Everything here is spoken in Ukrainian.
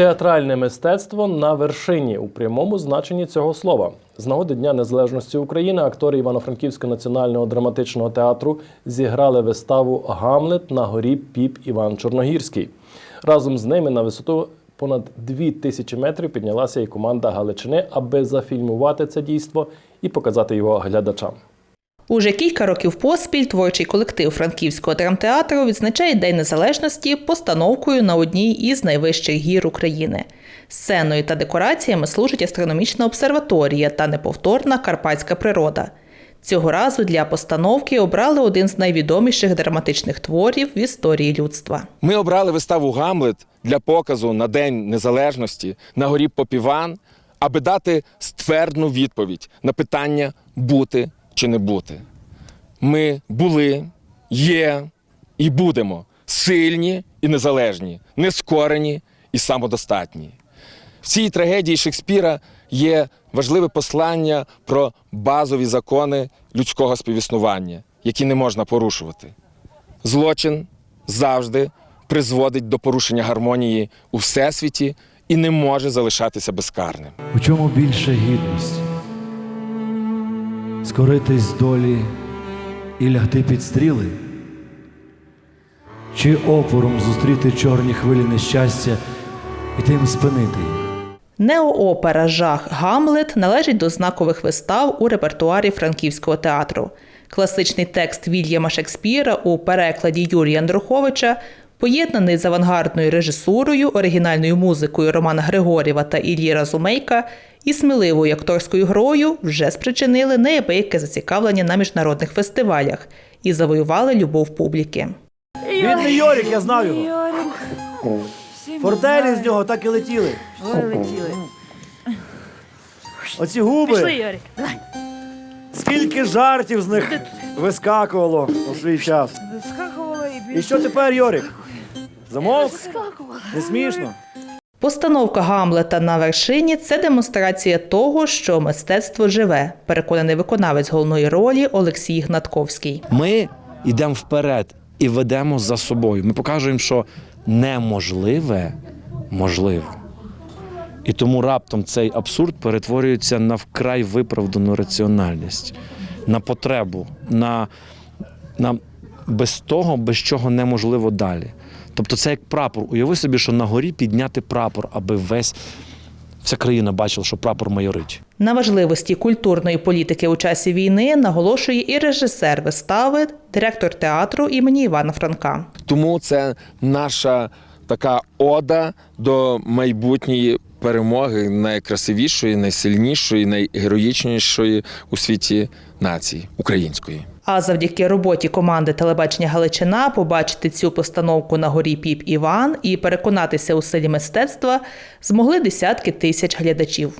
Театральне мистецтво на вершині у прямому значенні цього слова. З нагоди Дня Незалежності України актори Івано-Франківського національного драматичного театру зіграли виставу Гамлет на горі Піп Іван Чорногірський. Разом з ними на висоту понад дві тисячі метрів піднялася і команда Галичини, аби зафільмувати це дійство і показати його глядачам. Уже кілька років поспіль творчий колектив Франківського драмтеатру відзначає День Незалежності постановкою на одній із найвищих гір України. Сценою та декораціями служить астрономічна обсерваторія та неповторна карпатська природа. Цього разу для постановки обрали один з найвідоміших драматичних творів в історії людства. Ми обрали виставу Гамлет для показу на День Незалежності на горі Попіван, аби дати ствердну відповідь на питання бути чи не бути. Ми були, є і будемо сильні і незалежні, нескорені і самодостатні. В цій трагедії Шекспіра є важливе послання про базові закони людського співіснування, які не можна порушувати. Злочин завжди призводить до порушення гармонії у всесвіті і не може залишатися безкарним. У чому більша гідність? Скоритись з долі і лягти під стріли? Чи опором зустріти чорні хвилі нещастя і тим спинити? Неоопера Жах Гамлет належить до знакових вистав у репертуарі Франківського театру. Класичний текст Вільяма Шекспіра у перекладі Юрія Андруховича, поєднаний з авангардною режисурою, оригінальною музикою Романа Григорєва та Іллі Разумейка і сміливою акторською грою вже спричинили неабияке зацікавлення на міжнародних фестивалях і завоювали любов публіки. Бідний Йорик, я знав його. Фортелі з нього так і летіли. Оці губи. Пішли. Скільки жартів з них вискакувало у свій час. І що тепер, Йорик? Замовк? Не смішно? Постановка Гамлета на вершині це демонстрація того, що мистецтво живе, переконаний виконавець головної ролі Олексій Гнатковський. Ми йдемо вперед і ведемо за собою. Ми покажемо, що неможливе можливо. І тому раптом цей абсурд перетворюється на вкрай виправдану раціональність, на потребу, на, на без того, без чого неможливо далі. Тобто це як прапор. Уяви собі, що на горі підняти прапор, аби весь вся країна бачила, що прапор майорить. На важливості культурної політики у часі війни наголошує і режисер вистави, директор театру імені Івана Франка. Тому це наша така ода до майбутньої перемоги найкрасивішої, найсильнішої, найгероїчнішої у світі нації української. А завдяки роботі команди телебачення Галичина побачити цю постановку на горі Піп Іван і переконатися у силі мистецтва змогли десятки тисяч глядачів.